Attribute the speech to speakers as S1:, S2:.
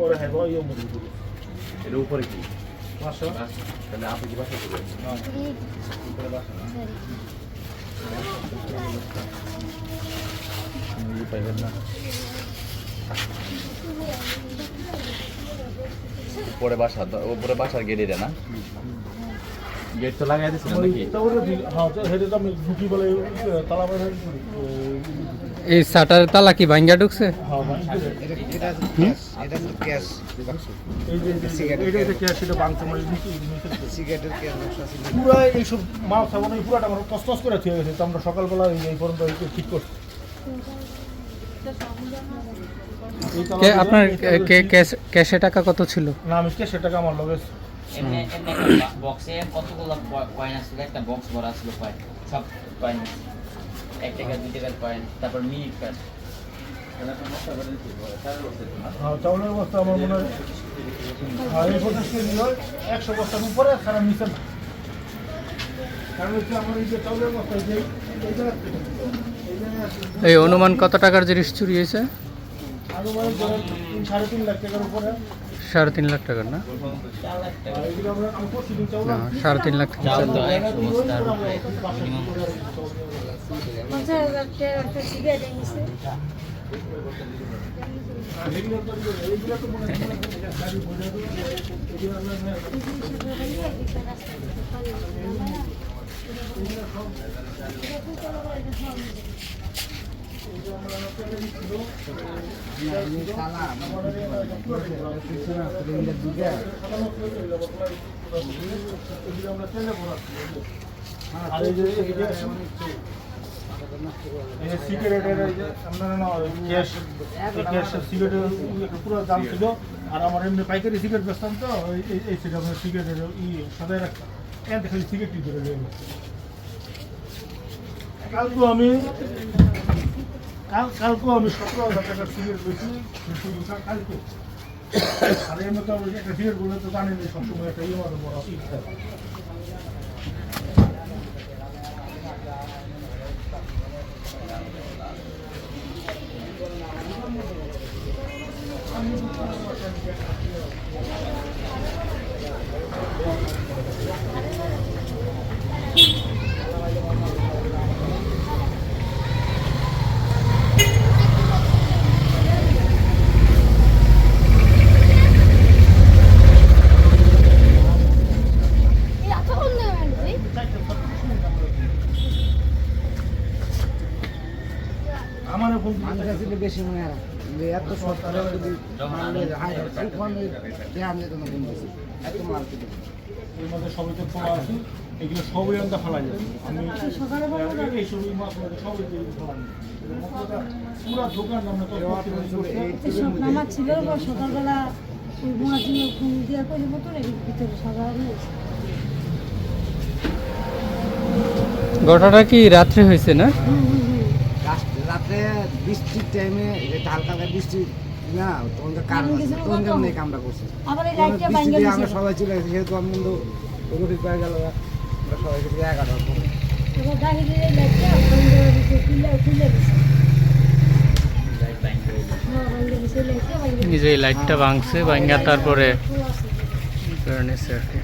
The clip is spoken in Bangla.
S1: পরে হ্যাঁ ইয়ে মুরগি দিল
S2: এর উপরে কি?
S1: বাসা?
S2: তাহলে আপনি কি বাসা করবেন? না। পাইবেন না। উপরে বাসা উপরে বাসার গেট না? গেট তো লাগাই দিয়েছিলেন নাকি?
S1: হ্যাঁ তো হেঁটে তো আমি ঢুকি বলে তালা মারে
S3: এই শাটারের তালা কি ভাঙ্গা ঢুকছে?
S1: হ্যাঁ
S4: ক্যাশ ক্যাশ
S1: ক্যাশ
S4: ক্যাশ
S1: পুরো এইসব মাল সাবান এই পুরাটা আমার করে গেছে। তো আমরা সকালবেলা এই পর্যন্ত ঠিক করছি।
S3: কে আপনার ক্যাশে টাকা কত ছিল?
S1: না আমি কে সেটাকে আমার লগে
S5: এমনি এমনি বক্সে কতগুলো ক- কয়েন আসছিল? একটা বক্স ভরা ছিল কয়েন সব কয়েন এক টাকা দুই টাকার কয়েন তারপর মিনিট
S1: হ্যাঁ চাউলের বস্তা আমার মনে হয় এই পঞ্চাশ কেজি হয় একশো বস্তার উপরে সারা নিচে কারণ হচ্ছে আমার এই যে চাউলের বস্তা যে
S3: অনুমান কত টাকার জিনিস চুরি হয়েছে?
S1: আনুমানিক সাড়ে তিন লাখ টাকার উপরে।
S3: সাড়ে তিন লাখ টাকার না?
S5: লাখ
S1: এগুলো আমরা আমি করছি আর পুরো দাম ছিল আর আমার এমনি পাইকারি সিগারেট বেচতাম তো এই- সেটা আপনার সিগারেটের ই সদাই রাখতাম এখান খালি সিগারেটই ধরে কালকে আমি কাল, কালকে আমি সতেরো হাজার টাকার সিগারেট বেশি শুধু কাল- কালকে। আর এমনি তো একটা সিগারেট বলে তো জানেন সবসময় একটা ইয়ে বড় ইচ্ছা
S6: এই
S4: বেশি মনে হয় যে এত সস্তা যদি মানলে হাই ঠিক দেখান যেত না বলতেছি এত মাল কিনে
S1: এর মধ্যে সবই তো খোলা আছে এগুলো সবই আমরা ফেলা যায় আমি এই সবই মাছ সবই ফেলা পুরো দোকান আমরা তো
S6: ছিল বা সকালবেলা ওই মহাজিনে ফোন দেওয়ার পরে মতন এর ভিতরে সকাল
S3: ঘটনাটা কি রাত্রে হয়েছে না?
S4: বৃষ্টির টাইমে হালকা হালকা বৃষ্টি না তখন তো কেমন এই কামটা করছে? আমরা সবাই চলে গেছি সেহেতু আমি কিন্তু রুটি পেয়ে গেল আমরা সবাই গেছি এগারোটার পরে
S6: এবার লাইটটা হ্যাঁ
S3: নিজে ভাঙছে ভাঙ্গা তারপরে নিছে আর কি।